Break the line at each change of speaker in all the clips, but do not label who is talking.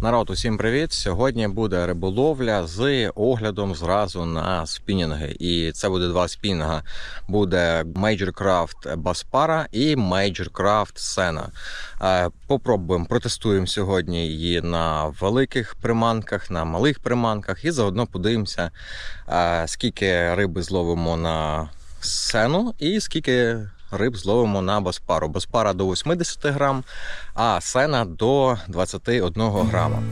Народ, усім привіт! Сьогодні буде риболовля з оглядом зразу на спінінги. І це буде два спінінга. Буде Major Craft Baspara і Major Craft Sena. Е, Попробуємо, протестуємо сьогодні її на великих приманках, на малих приманках, і заодно подивимося, е, скільки риби зловимо на сену і скільки риб зловимо на Баспару. Баспара до 80 грам, а сена до 21 грама.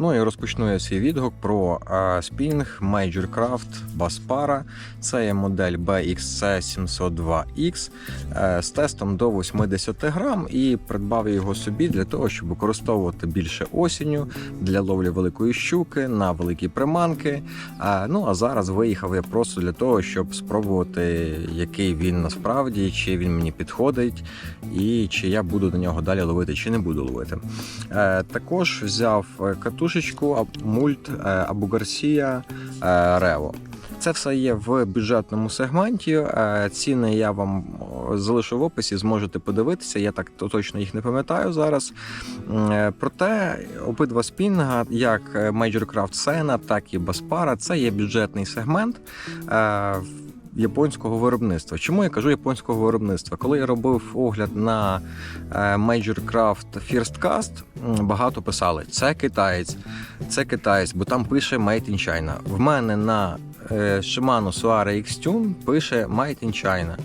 Ну і розпочну я свій відгук про спінг Major Craft Baspara. Це є модель BXC702X е, з тестом до 80 грам і придбав його собі для того, щоб використовувати більше осінню для ловлі великої щуки на великі приманки. Е, ну а зараз виїхав я просто для того, щоб спробувати, який він насправді, чи він мені підходить, і чи я буду на нього далі ловити, чи не буду ловити. Е, також взяв е, катушечку а- мульт е, Абу Гарсія е, Рево. Це все є в бюджетному сегменті. Е, Ціни я вам залишу в описі, зможете подивитися. Я так точно їх не пам'ятаю зараз. Проте обидва спінга, як Major Craft Sena, так і Baspara, це є бюджетний сегмент. Японського виробництва. Чому я кажу японського виробництва? Коли я робив огляд на е, Major Craft First Cast, багато писали: це китаєць, це китаєць, бо там пише Made in China. В мене на е, Shimano Suara X-Tune пише Made in China.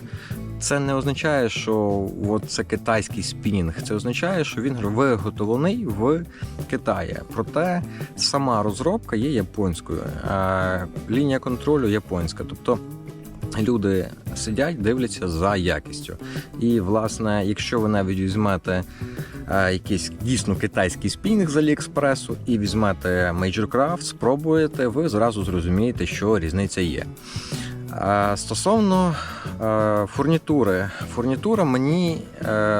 Це не означає, що от це китайський спінінг. Це означає, що він виготовлений в Китаї. Проте сама розробка є японською, е, лінія контролю японська. Тобто люди сидять, дивляться за якістю. І, власне, якщо ви навіть візьмете е, якийсь дійсно китайський спінінг з Аліекспресу і візьмете Major Craft, спробуєте, ви зразу зрозумієте, що різниця є. Е, Стосовно е, фурнітури, фурнітура мені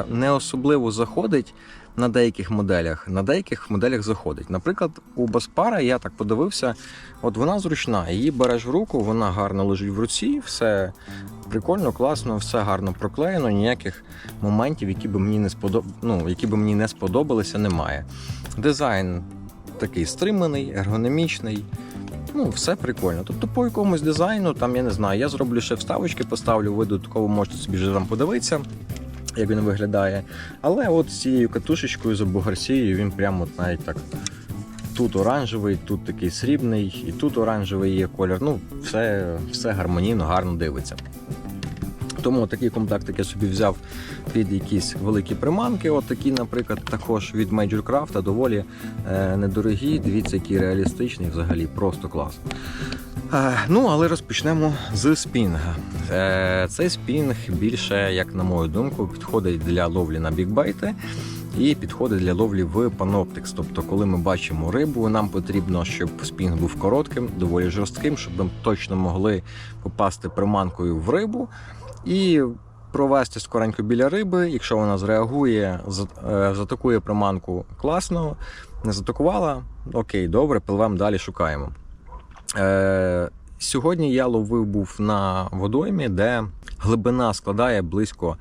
не особливо заходить на деяких моделях. На деяких моделях заходить. Наприклад, у Баспара я так подивився, от вона зручна, її береш в руку, вона гарно лежить в руці, все прикольно, класно, все гарно проклеєно, ніяких моментів, які би мені не сподоб... ну, які би мені не сподобалися, немає. Дизайн такий стриманий, ергономічний. Ну, все прикольно. Тобто, по якомусь дизайну, там я не знаю, я зроблю ще вставочки, поставлю, ви додатково можете собі вже там подивитися, як він виглядає. Але от з цією катушечкою з Абугарсією він прямо навіть так. Тут оранжевий, тут такий срібний, і тут оранжевий є колір. Ну, все, все гармонійно, гарно дивиться. Тому такий комплектик я собі взяв під якісь великі приманки. От такі, наприклад, також від Major Craft, доволі е, недорогі. Дивіться, які реалістичні, взагалі просто клас. Ну, але розпочнемо з спінга. Е, цей спінг більше, як на мою думку, підходить для ловлі на бікбайти. І підходить для ловлі в паноптикс. Тобто, коли ми бачимо рибу, нам потрібно, щоб спінг був коротким, доволі жорстким, щоб ми точно могли попасти приманкою в рибу і провести скоренько біля риби. Якщо вона зреагує, е, затакує приманку класно, не затакувала, окей, добре, пливемо далі, шукаємо. Е, сьогодні я ловив був на водоймі, де глибина складає близько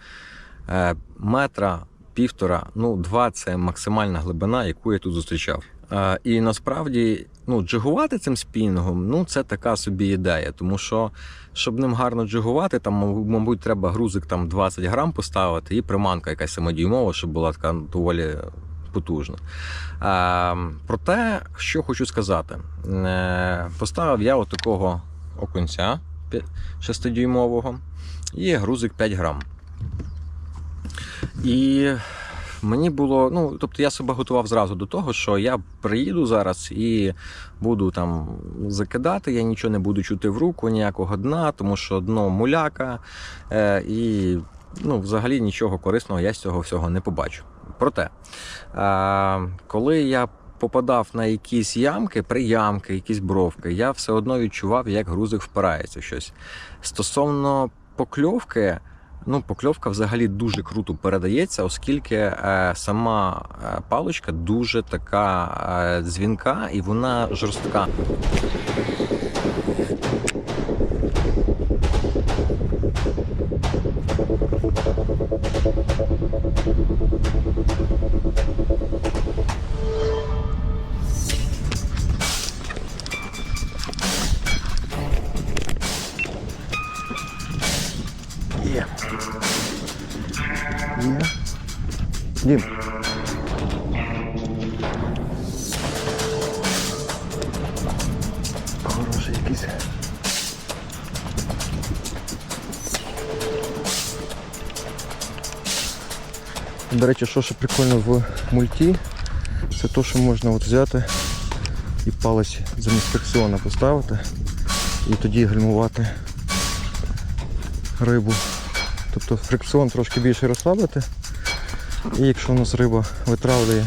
е, метра півтора, ну два це максимальна глибина, яку я тут зустрічав. Е, і насправді ну, джигувати цим спінгом, ну це така собі ідея, тому що щоб ним гарно джигувати, там, мабуть, треба грузик там 20 грам поставити, і приманка якась самодіймова, щоб була така доволі потужна. Е, проте, що хочу сказати, е, поставив я отакого окунця 6-дюймового і грузик 5 грам. І мені було, ну, тобто я себе готував зразу до того, що я приїду зараз і буду там закидати, я нічого не буду чути в руку, ніякого дна, тому що дно муляка е, і ну, взагалі нічого корисного я з цього всього не побачу. Проте, е, коли я попадав на якісь ямки, приямки, якісь бровки, я все одно відчував, як грузик впирається щось. Стосовно покльовки, ну, покльовка взагалі дуже круто передається, оскільки е, сама е, паличка дуже така дзвінка і вона жорстка. Є. Дім. Хороший якийсь. До речі, що ще прикольно в мульті, це те, що можна от взяти і палець замість фрикціона поставити і тоді гальмувати рибу. Тобто фрикціон трошки більше розслабити. І якщо у нас риба витравлює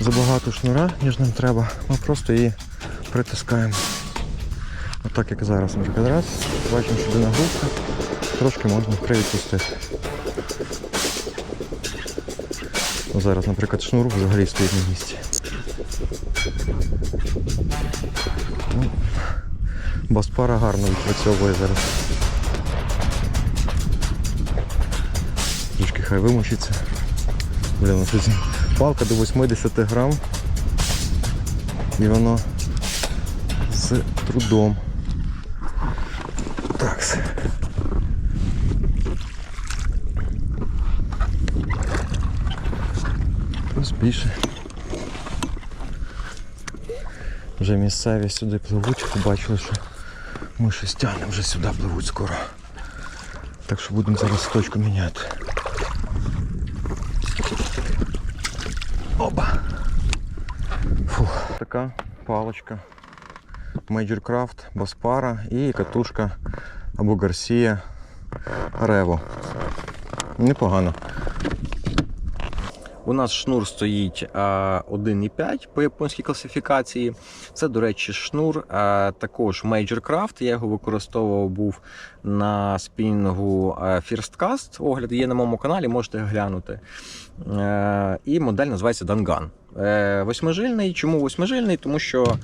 забагато шнура, ніж нам треба, ми просто її притискаємо. Отак як зараз, наприклад, раз, бачимо, що йде нагрузка, трошки можна привідпустити. Ну, Зараз, наприклад, шнур взагалі стоїть на місці. Ну, Баспара гарно відпрацьовує зараз. Хай вимучиться. Блін, щось палка до 80 грам. І воно з трудом. Так. Плюс більше. Вже місцеві сюди пливуть, побачили, що ми щось тягнемо, вже сюди пливуть скоро. Так що будемо зараз точку міняти. Оба. Фух. Така палочка. Major Craft, Баспара і катушка або Гарсія Рево. Непогано. У нас шнур стоїть 1,5 по японській класифікації. Це, до речі, шнур також Major Craft. Я його використовував був на спінінгу а, First Cast. Огляд є на моєму каналі, можете глянути. Е, І модель називається Dangan. Е, Восьмижильний. Чому восьмижильний? Тому що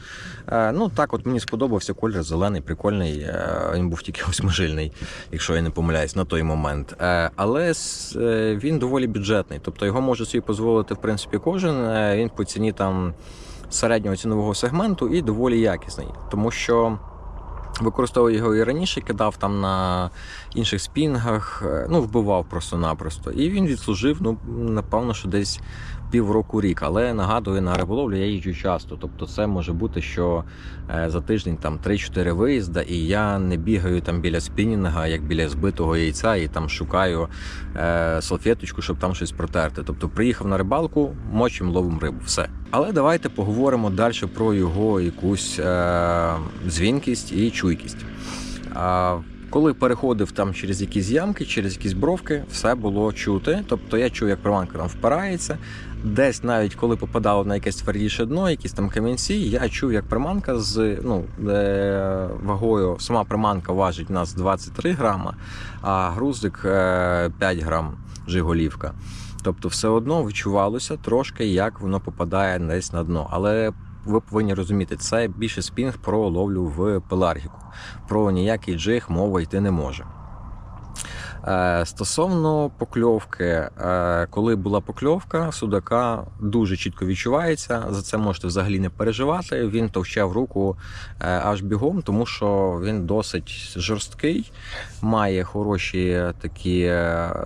е, ну так от мені сподобався колір зелений, прикольний. Е, Він був тільки восьмижильний, якщо я не помиляюсь, на той момент. Але він доволі бюджетний. Тобто його може собі дозволити в принципі кожен. Він по ціні там середнього цінового сегменту і доволі якісний. Тому що. Використовував його і раніше, кидав там на інших спінгах, ну вбивав просто-напросто. І він відслужив, ну напевно, що десь півроку рік. Але нагадую, на риболовлю я їжджу часто. Тобто, це може бути, що е, за тиждень там 3-4 виїзда, і я не бігаю там біля спінінга, як біля збитого яйця, і там шукаю е, салфеточку, щоб там щось протерти. Тобто, приїхав на рибалку, мочим ловим рибу. Все. Але давайте поговоримо далі про його якусь е, дзвінкість і чуйкість. Коли переходив там через якісь ямки, через якісь бровки, все було чути. Тобто я чув, як приманка там впирається. Десь навіть коли попадало на якесь твердіше дно, якісь там камінці, я чув, як приманка з ну, е, вагою, сама приманка важить у нас 23 грама, а грузик е, 5 грам жиголівка. Тобто, все одно відчувалося трошки, як воно попадає десь на дно. Але ви повинні розуміти, це більше спінг про ловлю в пеларгіку. Про ніякий джиг мова йти не може. Е, Стосовно покльовки, е, коли була покльовка, судака дуже чітко відчувається. За це можете взагалі не переживати. Він товчав руку е, аж бігом, тому що він досить жорсткий, має хороші такі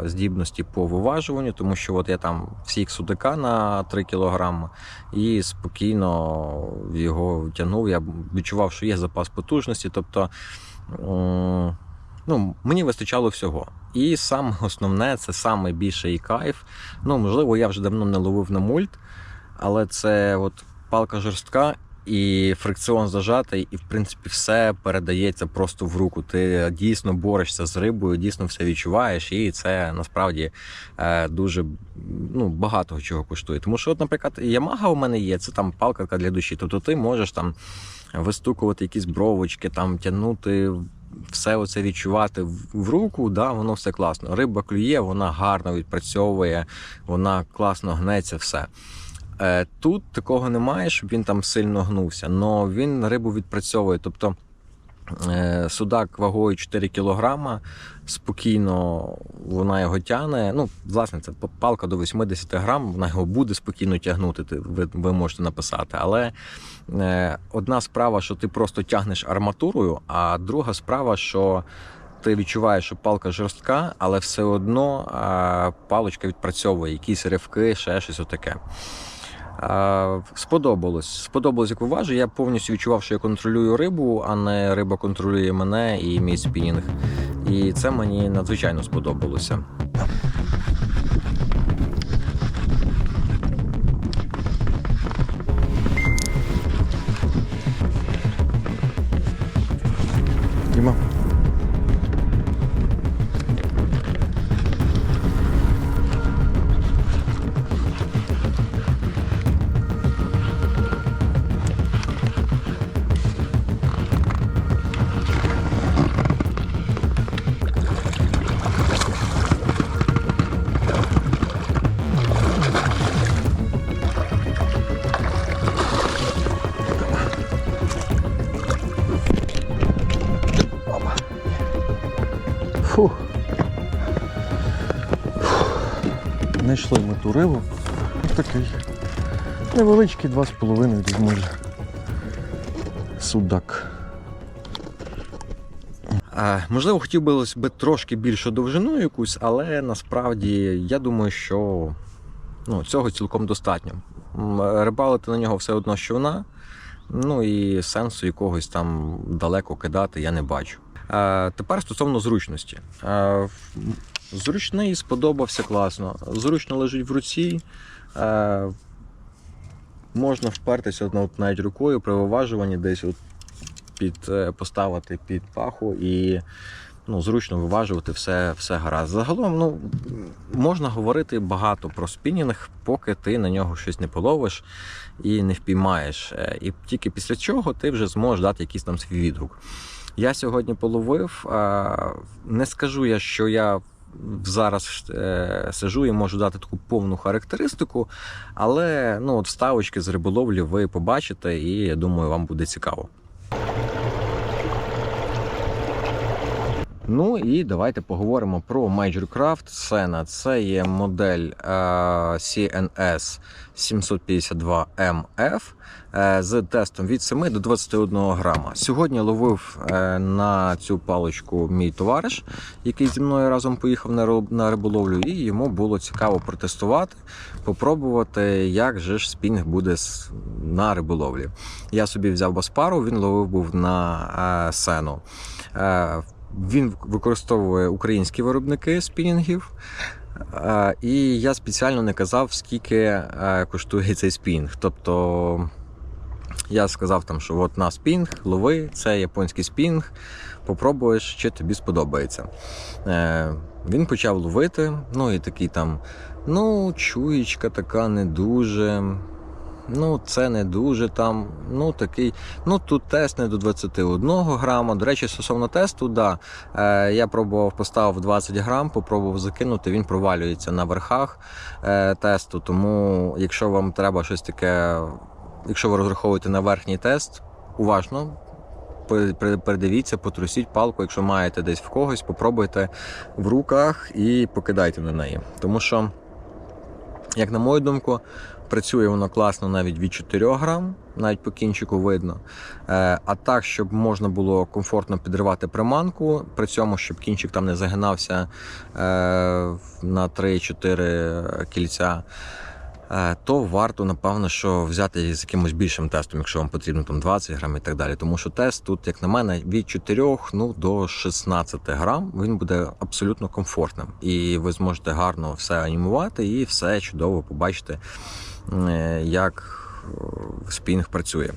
здібності по виважуванню, тому що от я там всіх судака на 3 кг і спокійно його тягнув. Я відчував, що є запас потужності. Тобто. Ну, мені вистачало всього. І саме основне, це найбільший кайф. Ну, можливо, я вже давно не ловив на мульт, але це от палка жорстка і фрикціон зажатий, і в принципі все передається просто в руку. Ти дійсно борешся з рибою, дійсно все відчуваєш, і це насправді е, дуже ну, багато чого коштує. Тому що, от, наприклад, Ямага у мене є, це там палка для душі. Тобто ти можеш там вистукувати якісь бровочки, там тягнути все оце відчувати в руку, да, воно все класно. Риба клює, вона гарно відпрацьовує, вона класно гнеться, все. Е, Тут такого немає, щоб він там сильно гнувся, але він рибу відпрацьовує. Тобто судак вагою 4 кг, спокійно вона його тягне. Ну, власне, це палка до 80 грам, вона його буде спокійно тягнути, ви, ви можете написати. Але е, одна справа, що ти просто тягнеш арматурою, а друга справа, що ти відчуваєш, що палка жорстка, але все одно е, паличка відпрацьовує якісь ривки, ще щось отаке. Сподобалось. Сподобалось, як виважу. Я повністю відчував, що я контролюю рибу, а не риба контролює мене і мій спінінг. І це мені надзвичайно сподобалося. Фух. Знайшли ми ту рибу. Ось Такий невеличкий, 2,5 десь може. Судак. Можливо, хотів би трошки більшу довжину якусь, але насправді я думаю, що ну, цього цілком достатньо. Рибалити на нього все одно щовна, ну і сенсу якогось там далеко кидати я не бачу. Тепер стосовно зручності. Зручний сподобався класно. Зручно лежить в руці. Можна впертися от навіть рукою при виважуванні десь от під, е, поставити під паху і ну, зручно виважувати все, все гаразд. Загалом ну, можна говорити багато про спінінг, поки ти на нього щось не половиш і не впіймаєш. Е, І тільки після чого ти вже зможеш дати якийсь там свій відгук. Я сьогодні половив. Не скажу я, що я зараз е, сижу і можу дати таку повну характеристику, але ну, от вставочки з риболовлі ви побачите, і я думаю, вам буде цікаво. Ну і давайте поговоримо про Major Craft Sena. Це є модель е, CNS 752MF е, з тестом від 7 до 21 грама. Сьогодні ловив е, на цю паличку мій товариш, який зі мною разом поїхав на риб- на риболовлю, і йому було цікаво протестувати, попробувати, як же ж спінг буде на риболовлі. Я собі взяв Баспару, він ловив був на сену. Він використовує українські виробники спінінгів. І я спеціально не казав, скільки е, коштує цей спінг. Тобто я сказав там, що от на спінг, лови, це японський спінг, попробуєш, чи тобі сподобається. Е, Він почав ловити, ну і такий там, ну, чуєчка така не дуже. Ну, це не дуже там. Ну, такий. Ну, тут тест не до 21 грама. До речі, стосовно тесту, да. Е, я пробував, поставив 20 грам, попробував закинути, він провалюється на верхах е, тесту. Тому, якщо вам треба щось таке, якщо ви розраховуєте на верхній тест, уважно. пе- пе- Передивіться, потрусіть палку, якщо маєте десь в когось, попробуйте в руках і покидайте на неї. Тому що, як на мою думку, Працює воно класно навіть від 4 грам, навіть по кінчику видно. Е, А так, щоб можна було комфортно підривати приманку, при цьому, щоб кінчик там не загинався е, на 3-4 кільця, то варто, напевно, що взяти з якимось більшим тестом, якщо вам потрібно там 20 грам і так далі. Тому що тест тут, як на мене, від 4 ну, до 16 грам він буде абсолютно комфортним. І ви зможете гарно все анімувати і все чудово побачити е, як е, спінг працює.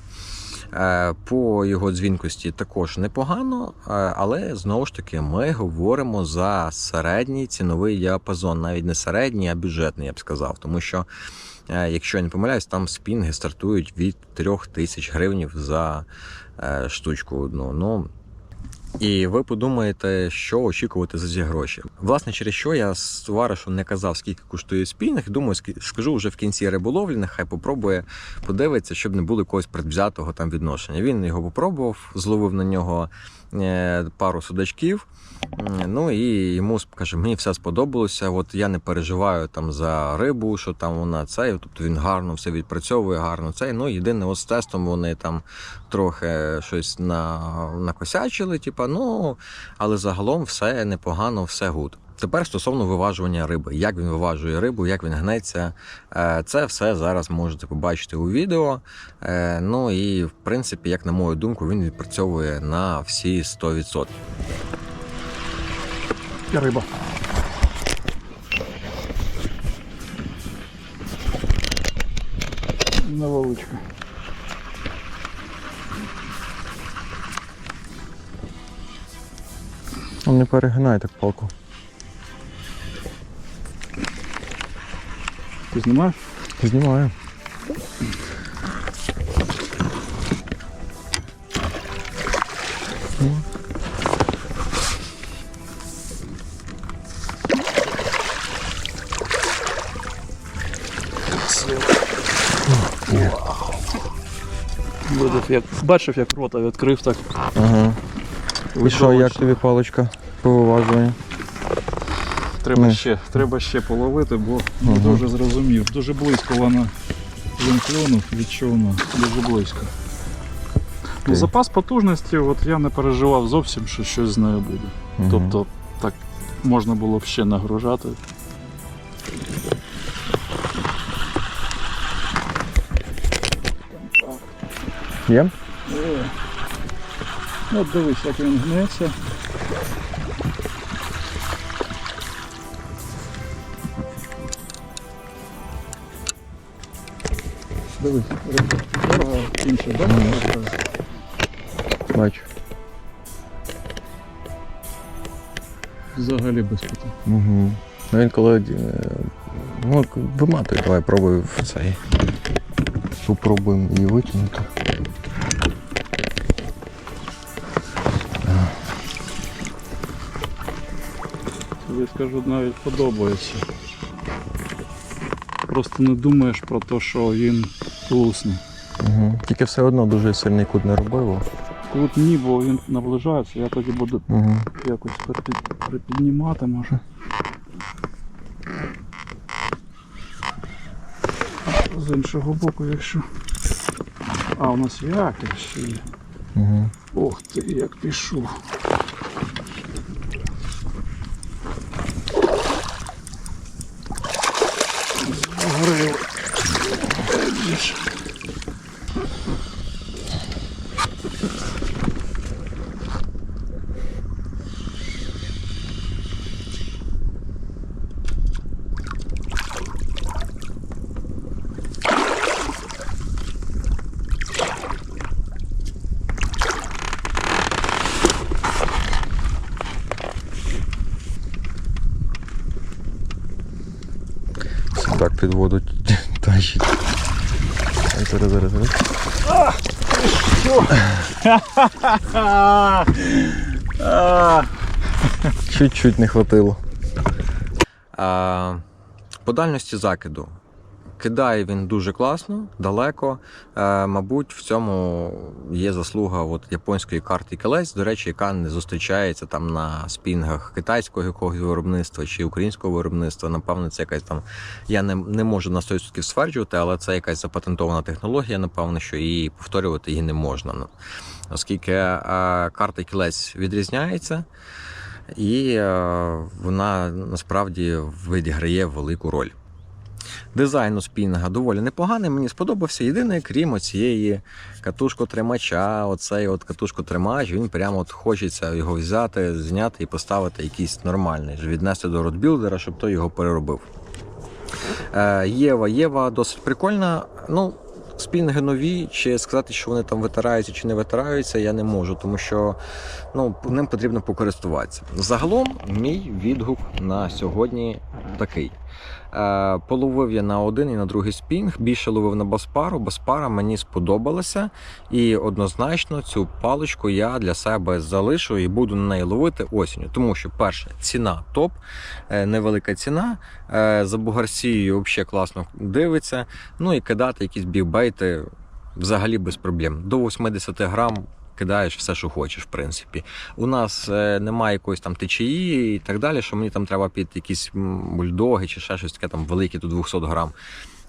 Е, По його дзвінкості також непогано, е, але знову ж таки ми говоримо за середній ціновий діапазон, навіть не середній, а бюджетний, я б сказав. Тому що, е, якщо я не помиляюсь, там спінги стартують від 3 тисяч гривень за штучку одну. Ну, і ви подумаєте, що очікувати за ці гроші. Власне, через що я з товаришу не казав, скільки коштує спільних. Думаю, скажу вже в кінці риболовлі, нехай попробує подивитися, щоб не було якогось предвзятого там відношення. Він його попробував, зловив на нього пару судачків. Ну і йому каже, мені все сподобалося. От я не переживаю там за рибу, що там вона цей. Тобто він гарно все відпрацьовує, гарно цей. Ну єдине, от з тестом вони там трохи щось на, накосячили, Типу, ну але загалом все непогано, все гуд. Тепер стосовно виважування риби, як він виважує рибу, як він гнеться, е, це все зараз можете побачити у відео. Е, Ну і в принципі, як на мою думку, він відпрацьовує на всі 100%.
І риба. Невеличка.
Не перегинай так палку.
Ти знімаєш?
Знімаю.
Видав, як бачив, як рота відкрив, так.
Ага. І що, як тобі паличка по виважуванню?
Треба ще, треба ще половити, бо не
Ага.
дуже зрозумів. Дуже близько вона він клюнув, від відчувно, дуже близько. Ну, запас потужності, от я не переживав зовсім, що щось з нею буде.
Мгм.
Тобто так можна було б ще нагружати.
Є?
Ну, От дивись, як він гнеться. Дивись. Дорога інша, да?
Бачу.
Взагалі без питань.
Угу. Ну він коли. е, Ну, виматуй, давай пробуй в цей. Попробуємо її витягнути.
Тобі скажу, навіть подобається. Просто не думаєш про те, що він лусне.
Угу. Тільки все одно дуже сильний кут не робив.
Тут ні, бо він наближається, я тоді буду
Угу.
якось припід- припіднімати може. З іншого боку, якщо. А, у нас якір ще є.
Угу.
Ох ти, як пішов.
Під воду тащить. Зараз, зараз, зараз. Чуть-чуть не хватило. А, по дальності закиду. Кидає він дуже класно, далеко. Е, мабуть, в цьому є заслуга от, японської карти Келець, до речі, яка не зустрічається там на спінгах китайського якогось виробництва чи українського виробництва. Напевно, це якась там. Я не, не можу на 100% стверджувати, але це якась запатентована технологія, напевно, що її повторювати її не можна. Ну, Оскільки е, карта Кілець відрізняється, і е, вона насправді відіграє велику роль. Дизайн у спінінга доволі непоганий, мені сподобався. Єдине, крім цієї катушко-тримача, оцей от катушко-тримач, він прямо от хочеться його взяти, зняти і поставити якийсь нормальний, віднести до родбілдера, щоб той його переробив. Е, Єва, Єва досить прикольна. Ну, спінги нові, чи сказати, що вони там витираються чи не витираються, я не можу, тому що ну, ним потрібно покористуватися. Загалом, мій відгук на сьогодні такий. Е, половив я на один і на другий спінг, більше ловив на баспару. Баспара мені сподобалася, і однозначно цю паличку я для себе залишу і буду на неї ловити осінню. Тому що, перше, ціна топ, е, невелика ціна. е, За бугарсією взагалі класно дивиться. Ну і кидати якісь бівбейти взагалі без проблем. До 80 грам кидаєш все, що хочеш, в принципі. У нас е, немає якоїсь там течії і так далі, що мені там треба під якісь бульдоги чи ще щось таке там велике, до 200 грам.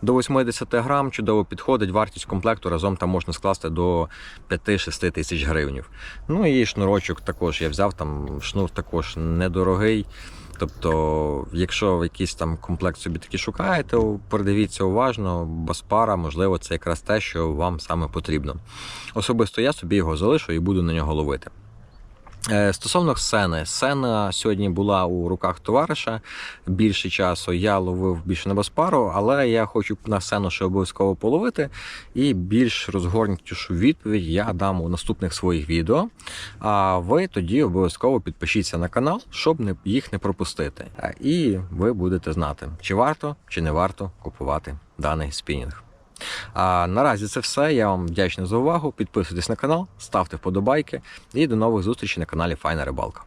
До 80 грам чудово підходить, вартість комплекту разом там можна скласти до 5-6 тисяч гривнів. Ну і шнурочок також я взяв, там шнур також недорогий. Тобто, якщо ви якийсь там комплект собі таки шукаєте, передивіться уважно, Баспара, можливо, це якраз те, що вам саме потрібно. Особисто я собі його залишу і буду на нього ловити. Е, Стосовно сени, сена сьогодні була у руках товариша більше часу. Я ловив більше на але я хочу на сену ще обов'язково половити. І більш розгорнутішу відповідь я дам у наступних своїх відео. А ви тоді обов'язково підпишіться на канал, щоб не, їх не пропустити. Е, І ви будете знати, чи варто, чи не варто купувати даний спінінг. А наразі це все. Я вам вдячний за увагу. Підписуйтесь на канал, ставте вподобайки і до нових зустрічей на каналі Файна Рибалка.